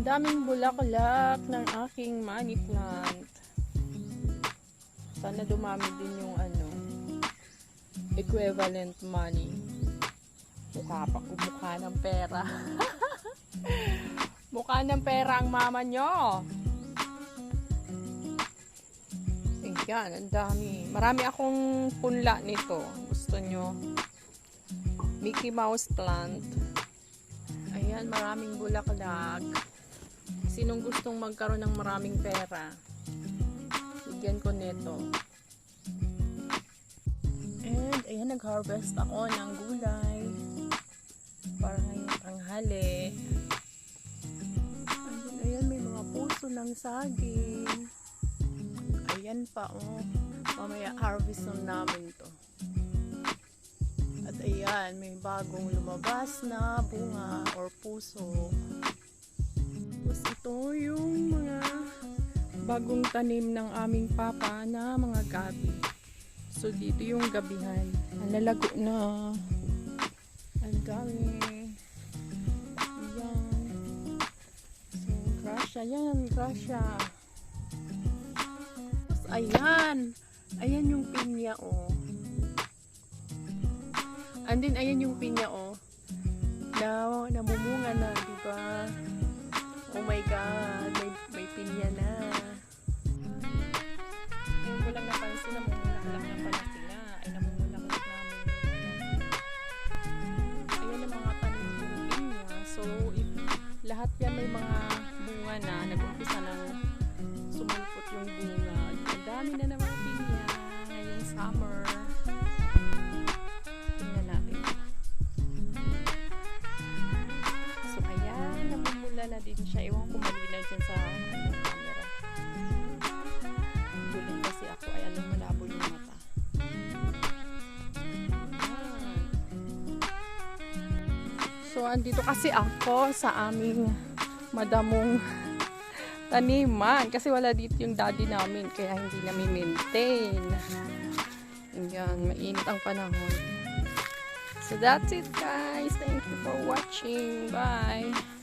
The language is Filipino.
Daming bulaklak ng aking money plant. Sana dumami din yung ano, equivalent money. Mukha pa ko, mukha ng pera. mukha ng pera ang mama nyo. Ayan, ang dami. Marami akong punla nito. Gusto nyo? Mickey Mouse plant. Ayan, maraming bulaklak. Sinong gustong magkaroon ng maraming pera? Bigyan ko nito. And, ayan, nag-harvest ako ng gulay. Para ngayong tanghali. Ayan, ayan, may mga puso ng saging. Ayan pa, oh. Mamaya harvest na namin to. At ayan, may bagong lumabas na bunga or puso. Bagong tanim ng aming papa na mga gabi. So dito yung gabihan. Ang lalago na. Ang dami. Ayan. So, grasya yan, grasya. Ayan. Ayan yung pinya, oh. And then, ayan yung pinya, oh. Na, namumunga na, di ba? Oh my God, may, may pinya na. So, if lahat yan may mga bunga na, nag-umpisa ng sumulpot yung bunga. Ang dami na naman pinya ngayong summer. Tingnan natin. So, ayan, namumula na din siya. Ewan ko malinaw dyan sa So, andito kasi ako sa aming madamong taniman. Kasi wala dito yung daddy namin. Kaya hindi namin maintain. Ayan, mainit ang panahon. So that's it guys. Thank you for watching. Bye.